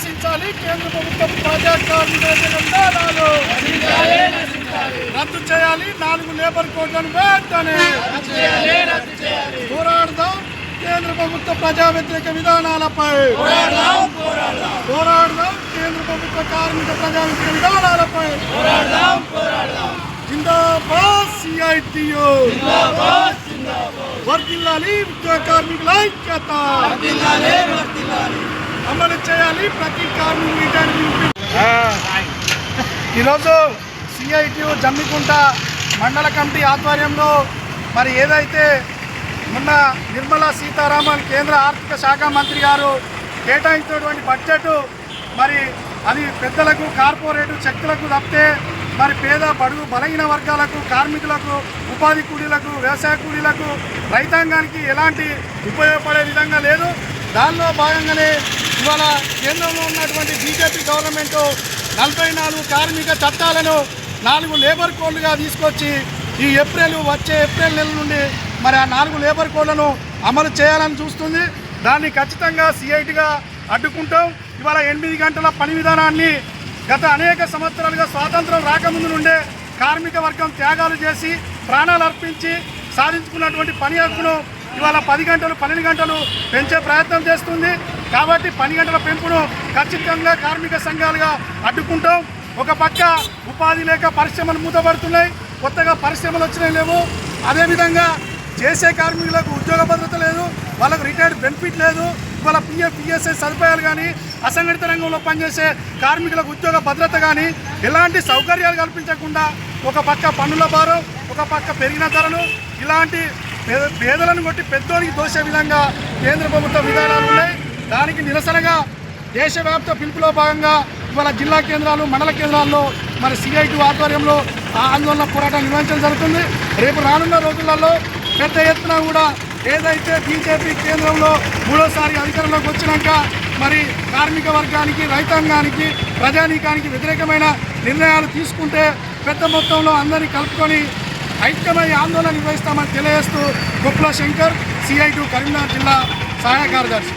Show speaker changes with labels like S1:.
S1: నశించాలి. కేంద్ర ప్రభుత్వం ప్రజా కార్మిక విధానాలు రద్దు చేయాలి. నాలుగు లేబర్ కోడ్లను వెంటనే పోరాడదాం. కేంద్ర ప్రభుత్వ ప్రజా వ్యతిరేక విధానాలపై పోరాడదాం. కేంద్ర ప్రభుత్వ కార్మిక ప్రజా వ్యతిరేక విధానాలపై జిందాబాద్ సిఐటియు. వర్దిల్లాలి ఉద్యోగ కార్మికుల ఐక్యత. అమలు చేయాలి. ప్రతి కార్మికుడి ఈరోజు సిఐటియు జమ్మికుంట మండల కమిటీ ఆధ్వర్యంలో మరి ఏదైతే మొన్న నిర్మలా సీతారామన్ కేంద్ర ఆర్థిక శాఖ మంత్రి గారు కేటాయించినటువంటి బడ్జెట్ మరి అది పెద్దలకు కార్పొరేట్ శక్తులకు తప్పితే మరి పేద బడుగు బలహీన వర్గాలకు కార్మికులకు ఉపాధి కూలీలకు వ్యవసాయ కూలీలకు రైతాంగానికి ఎలాంటి ఉపయోగపడే విధంగా లేదు. దానిలో భాగంగానే ఇవాళ కేంద్రంలో ఉన్నటువంటి బీజేపీ గవర్నమెంట్ నలభై నాలుగు కార్మిక చట్టాలను నాలుగు లేబర్ కోడ్లుగా తీసుకొచ్చి ఈ ఏప్రిల్ వచ్చే ఏప్రిల్ నెల నుండి మరి ఆ నాలుగు లేబర్ కోడ్లను అమలు చేయాలని చూస్తుంది. దాన్ని ఖచ్చితంగా సిఐటిగా అడ్డుకుంటాం. ఇవాళ ఎనిమిది గంటల పని విధానాన్ని గత అనేక సంవత్సరాలుగా స్వాతంత్రం రాకముందు నుండే కార్మిక వర్గం త్యాగాలు చేసి ప్రాణాలు అర్పించి సాధించుకున్నటువంటి పని హక్కును ఇవాళ పది గంటలు పన్నెండు గంటలు పెంచే ప్రయత్నం చేస్తుంది. కాబట్టి పని గంటల పెంపును ఖచ్చితంగా కార్మిక సంఘాలుగా అడ్డుకుంటాం. ఒక పక్క ఉపాధి లేక పరిశ్రమలు మూతపడుతున్నాయి. కొత్తగా పరిశ్రమలు వచ్చినాయి లేవు. అదేవిధంగా చేసే కార్మికులకు ఉద్యోగ భద్రత లేదు. వాళ్ళకు రిటైర్డ్ బెనిఫిట్ లేదు. ఇవాళ పిఎఫ్ పిఎస్ఐ సదుపాయాలు కానీ అసంఘటిత రంగంలో పనిచేసే కార్మికులకు ఉద్యోగ భద్రత కానీ ఎలాంటి సౌకర్యాలు కల్పించకుండా ఒక పక్క పన్నుల భారం ఒక పక్క పెరిగిన ధరలు ఇలాంటి పేదలను కొట్టి పెద్దోనికి దోసే విధంగా కేంద్ర ప్రభుత్వ విధానాలు ఉన్నాయి. నిరసనగా దేశవ్యాప్త పిలుపులో భాగంగా ఇవాళ జిల్లా కేంద్రాలు మండల కేంద్రాల్లో మరి సిఐటి ఆధ్వర్యంలో ఆ ఆందోళన పోరాటం నిర్వహించడం జరుగుతుంది. రేపు రానున్న రోజులలో పెద్ద ఎత్తున కూడా ఏదైతే బీజేపీ కేంద్రంలో మూడోసారి అధికారంలోకి వచ్చినాక మరి కార్మిక వర్గానికి రైతాంగానికి ప్రజానీకానికి వ్యతిరేకమైన నిర్ణయాలు తీసుకుంటే పెద్ద మొత్తంలో అందరినీ కలుపుకొని ఐక్యమై ఆందోళన నిర్వహిస్తామని తెలియజేస్తూ గుప్ల శంకర్ సిఐటు కరీంనగర్ జిల్లా సహాయ కార్యదర్శి.